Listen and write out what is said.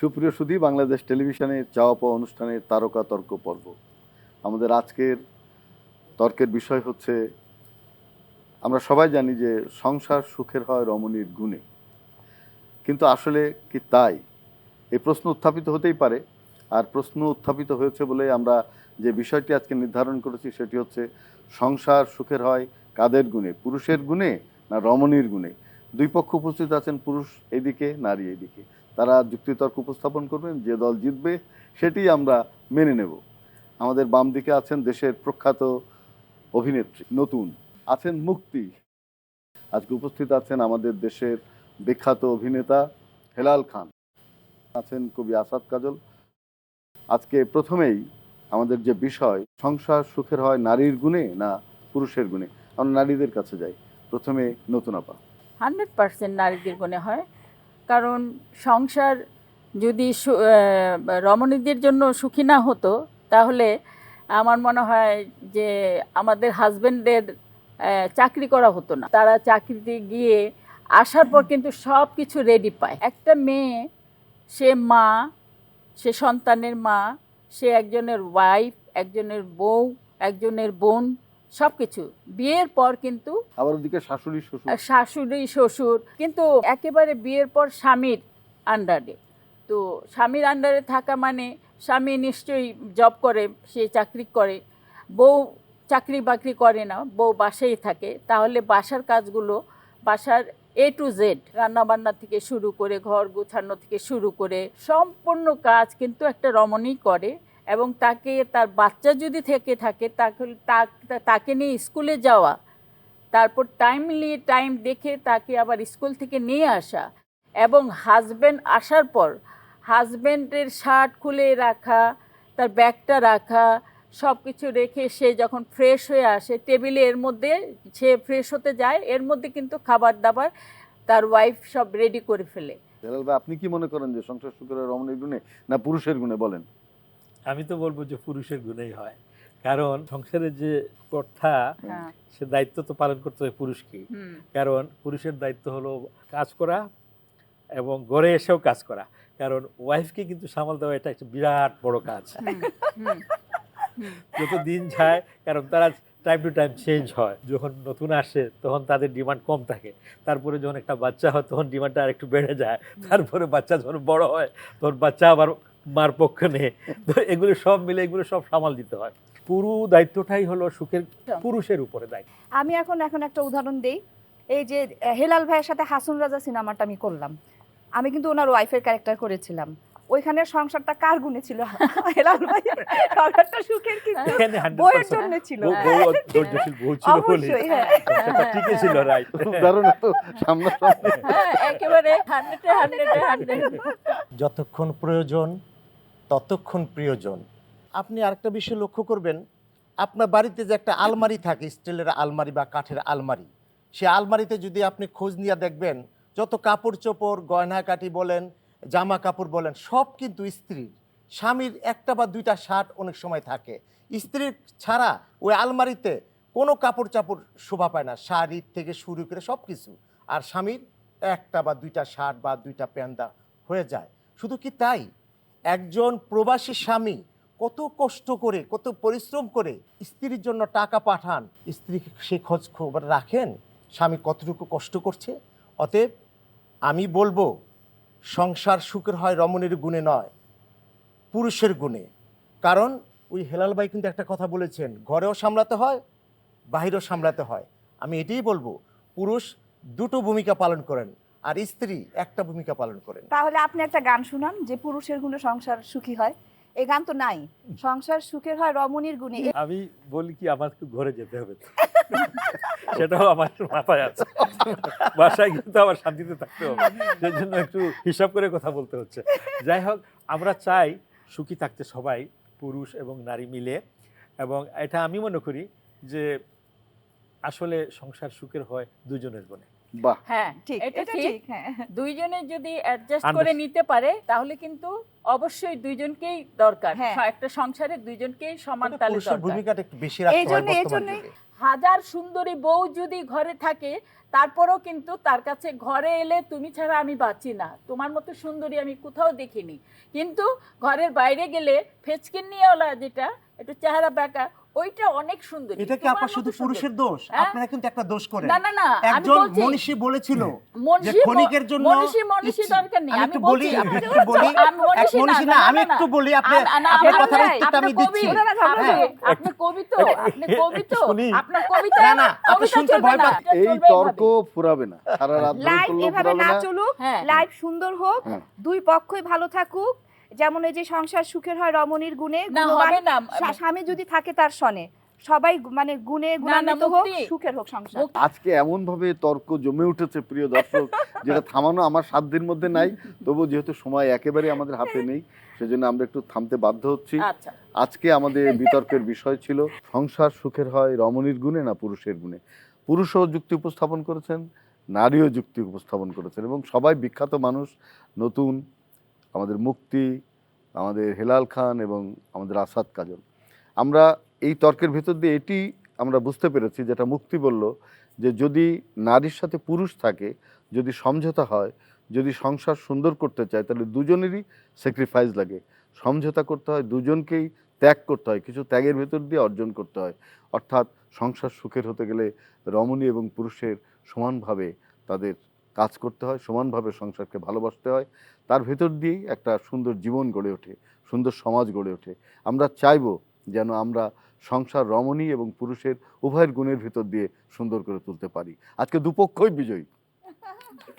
সুপ্রিয় সুধী, বাংলাদেশ টেলিভিশনের চাওয়া পাওয়া অনুষ্ঠানের তারকা তর্ক পর্ব। আমাদের আজকের তর্কের বিষয় হচ্ছে, আমরা সবাই জানি যে সংসার সুখের হয় রমণীর গুণে। কিন্তু আসলে কি তাই? এই প্রশ্ন উত্থাপিত হতেই পারে। আর প্রশ্ন উত্থাপিত হয়েছে বলে আমরা যে বিষয়টি আজকে নির্ধারণ করেছি, সেটি হচ্ছে সংসার সুখের হয় কাদের গুণে? পুরুষের গুণে না রমণীর গুণে? দুই পক্ষ উপস্থিত আছেন, পুরুষ এদিকে, নারী এদিকে। তারা যুক্তিতর্ক উপস্থাপন করবেন, যে দল জিতবে সেটি আমরা মেনে নেব। আমাদের বাম দিকে আছেন দেশের প্রখ্যাত অভিনেত্রী, নতুন, আছেন মুক্তি। আজকে উপস্থিত আছেন আমাদের দেশের বিখ্যাত অভিনেতা হেলাল খান। আছেন কবি আসাদ কাজল। আজকে প্রথমেই আমাদের যে বিষয়, সংসার সুখের হয় নারীর গুণে না পুরুষের গুণে? আমরা নারীদের কাছে যাই। প্রথমে নতুন আপা। হান্ড্রেড পার্সেন্ট নারীদের মনে হয়। কারণ সংসার যদি রমণীদের জন্য সুখী না হতো, তাহলে আমার মনে হয় যে আমাদের হাজবেন্ডের চাকরি করা হতো না। তারা চাকরিতে গিয়ে আসার পর কিন্তু সব কিছু রেডি পায়। একটা মেয়ে, সে মা, সে সন্তানের মা, সে একজনের ওয়াইফ একজনের বউ, একজনের বোন সব কিছু বিয়ের পর কিন্তু আবার ওদিকে শাশুড়ি শ্বশুর। শাশুড়ি শ্বশুর কিন্তু একেবারে বিয়ের পর স্বামীর আন্ডারে তো স্বামীর আন্ডারে থাকা মানে স্বামী নিশ্চয়ই জব করে সে চাকরি করে। বউ চাকরি বাকরি করে না বউ বাসায় থাকে। তাহলে বাসার কাজগুলো বাসার এ টু জেড রান্নাবান্না থেকে শুরু করে ঘর গোছানো থেকে শুরু করে সম্পূর্ণ কাজ কিন্তু একটা রমণী করে। এবং তাকে, তার বাচ্চা যদি থেকে থাকে, তাকে তা- তাকে নিয়ে স্কুলে যাওয়া, তারপর টাইমলি টাইম দেখে তাকে আবার স্কুল থেকে নিয়ে আসা এবং হাজব্যান্ড আসার পর হাজব্যান্ডের শার্ট খুলে রাখা, তার ব্যাগটা রাখা সব কিছু রেখে সে যখন ফ্রেশ হয়ে আসে টেবিলে এর মধ্যে সে ফ্রেশ হতে যায়, এর মধ্যে কিন্তু খাবার দাবার তার ওয়াইফ সব রেডি করে ফেলে। আপনি কি মনে করেন যে সংসার সুখের রমণীর গুণে না পুরুষের গুণে বলেন? আমি তো বলব যে পুরুষের গুণেই হয়। কারণ সংসারের যে কর্তা হ্যাঁ। সে দায়িত্ব তো পালন করতে হয় পুরুষকে। কারণ পুরুষের দায়িত্ব হলো কাজ করা এবং ঘরে এসেও কাজ করা। কারণ ওয়াইফকে কিন্তু সামাল দেওয়া এটা একটা বিরাট বড় কাজ। যত দিন যায় কারণ তারা টাইম টু টাইম চেঞ্জ হয়। যখন নতুন আসে তখন তাদের ডিমান্ড কম থাকে। তারপরে যখন একটা বাচ্চা হয় তখন ডিমান্ডটা আর একটু বেড়ে যায়। তারপরে বাচ্চা যখন বড় হয় তখন বাচ্চা আবার মার পক্ষে তো এগুলো সব মিলে এগুলো সব সামাল দিতে হয়। পুরো দায়িত্বটাই হলো সুখের পুরুষের উপরে দায়িত্ব। আমি এখন এখন একটা উদাহরণ দেই। এই যে হেলাল ভাইয়ের সাথে হাসুন রাজা সিনেমাটা আমি করলাম। আমি কিন্তু ওনার ওয়াইফের ক্যারেক্টার করেছিলাম। ওইখানে সংসারটা কার গুণে ছিল? হেলাল ভাই সংসারটা সুখের কিন্তু এখানে বইয়ের জন্য ছিল। ধৈর্যশীল বউ ছিল বলে। হ্যাঁ। সেটা ঠিকই ছিল রাইট দারুণ তো হ্যাঁ একেবারে হান্ড্রেডে হান্ড্রেডে হান্ড্রেড যতক্ষণ প্রয়োজন ততক্ষণ প্রিয়জন। আপনি আরেকটা বিষয় লক্ষ্য করবেন, আপনার বাড়িতে যে একটা আলমারি থাকে, স্টিলের আলমারি বা কাঠের আলমারি, সে আলমারিতে যদি আপনি খোঁজ নিয়ে দেখবেন, যত কাপড় চোপড় গয়নাকাটি বলেন জামা কাপড় বলেন, সব কিন্তু স্ত্রীর। স্বামীর একটা বা দুইটা শার্ট অনেক সময় থাকে। স্ত্রীর ছাড়া ওই আলমারিতে কোনো কাপড় চাপড় শোভা পায় না, শাড়ি থেকে শুরু করে সব কিছু আর স্বামীর একটা বা দুইটা শার্ট বা দুইটা প্যান্ডা হয়ে যায়। শুধু কি তাই? একজন প্রবাসী স্বামী কত কষ্ট করে, কত পরিশ্রম করে স্ত্রীর জন্য টাকা পাঠান স্ত্রী সে খোঁজ খবর রাখেন, স্বামী কতটুকু কষ্ট করছে? অতএব আমি বলব, সংসার সুখের হয় রমণীর গুণে নয়, পুরুষের গুণে। কারণ ওই হেলাল ভাই কিন্তু একটা কথা বলেছেন, ঘরেও সামলাতে হয়, বাহিরেও সামলাতে হয়। আমি এটাই বলব, পুরুষ দুটো ভূমিকা পালন করেন। আর স্ত্রী একটা ভূমিকা পালন করেন। তাহলে আপনি একটা গান শুনান যে পুরুষের গুণে সংসার সুখী হয়। এই গান তো নাই। সংসার সুখের হয় রমণীর গুণে। আমি বলি কি আমার একটু ঘরে যেতে হবে সেটাও আমার মাথায় আছে। বাসায় কিন্তু আমার শান্তিতে থাকতে হবে। সেই জন্য একটু হিসাব করে কথা বলতে হচ্ছে। যাই হোক আমরা চাই সুখী থাকতে সবাই পুরুষ এবং নারী মিলে। এবং এটা আমি মনে করি যে আসলে সংসার সুখের হয় দুজনের গুণে। বাহ। হ্যাঁ ঠিক এটা এটা ঠিক। ঠিক হ্যাঁ। দুইজনে যদি অ্যাডজাস্ট করে নিতে পারে তাহলে কিন্তু অবশ্যই দুইজনকেই দরকার। হ্যাঁ। একটা সংসারে দুইজনকেই সমান তালে দরকার। ভূমিকাটা একটু বেশি রাখতে এই জন্য- এই বর্তমান হাজার সুন্দরী বউ যদি ঘরে থাকে তারপরও কিন্তু তার কাছে ঘরে এলে তুমি ছাড়া আমি বাঁচি না। তোমার মতো সুন্দরী আমি কোথাও দেখিনি। কিন্তু ঘরের বাইরে গেলে ফেচকিন নিয়েওলা যেটা একটু চেহারা বাঁকা ওইটা অনেক সুন্দর। এটা কি আপনার শুধু পুরুষের দোষ? হ্যাঁ? আপনারা কিন্তু একটা দোষ করেন। না না না একজন মনীষী বলেছিল যে ক্ষণিকের জন্য মনীষী মনীষী দরকার নেই। আমি বলি একটু বলি। এক মনীষী না আমি একটু বলি আপনি আপনার কথার উত্তরটা আমি দিচ্ছি। আপনি- হ্যাঁ। কবি। তো আপনি কবি তো আপনার কবিতা না, না, আপনি শুনতে ভয় পাচ্ছেন। এই তর্ক ফুরাবে না। সারা রাত লাইভ এভাবে না চলুক। হ্যাঁ। লাইভ সুন্দর হোক। হ্যাঁ। দুই পক্ষই ভালো থাকুক। যেমন এই যে সংসার সুখের হয় রমণীর গুণে স্বামী যদি থাকে তার সনে। সবাই মানে গুণে গুণান্বিত হোক সুখের হোক সংসার। আজকে এমন ভাবে তর্ক জমে উঠেছে প্রিয় দর্শক যেটা থামানো আমার সাধ্যের মধ্যে নাই। তবু যেহেতু সময় একেবারে আমাদের হাতে নেই সেজন্য আমরা একটু থামতে বাধ্য হচ্ছি। আচ্ছা। আজকে আমাদের বিতর্কের বিষয় ছিল সংসার সুখের হয় রমণীর গুণে না পুরুষের গুণে? পুরুষও যুক্তি উপস্থাপন করেছেন নারীও যুক্তি উপস্থাপন করেছেন এবং সবাই বিখ্যাত মানুষ নতুন আমাদের মুক্তি, আমাদের হেলাল খান এবং আমাদের আসাদ কাজল। আমরা এই তর্কের ভেতর দিয়ে এটি আমরা বুঝতে পেরেছি, যেটা মুক্তি বলল যে যদি নারীর সাথে পুরুষ থাকে, যদি সমঝোতা হয়, যদি সংসার সুন্দর করতে চায়, তাহলে দুজনেরই স্যাক্রিফাইস লাগে। সমঝোতা করতে হয়, দুজনকেই ত্যাগ করতে হয়, কিছু ত্যাগের ভেতর দিয়ে অর্জন করতে হয়। অর্থাৎ সংসার সুখের হতে গেলে রমণী এবং পুরুষের সমানভাবে তাদের কাজ করতে হয়, সমানভাবে সংসারকে ভালোবাসতে হয়। তার ভেতর দিয়েই একটা সুন্দর জীবন গড়ে ওঠে, সুন্দর সমাজ গড়ে ওঠে। আমরা চাইব যেন আমরা সংসার রমণী এবং পুরুষের উভয়ের গুণের ভেতর দিয়ে সুন্দর করে তুলতে পারি। আজকে দুপক্ষই বিজয়ী।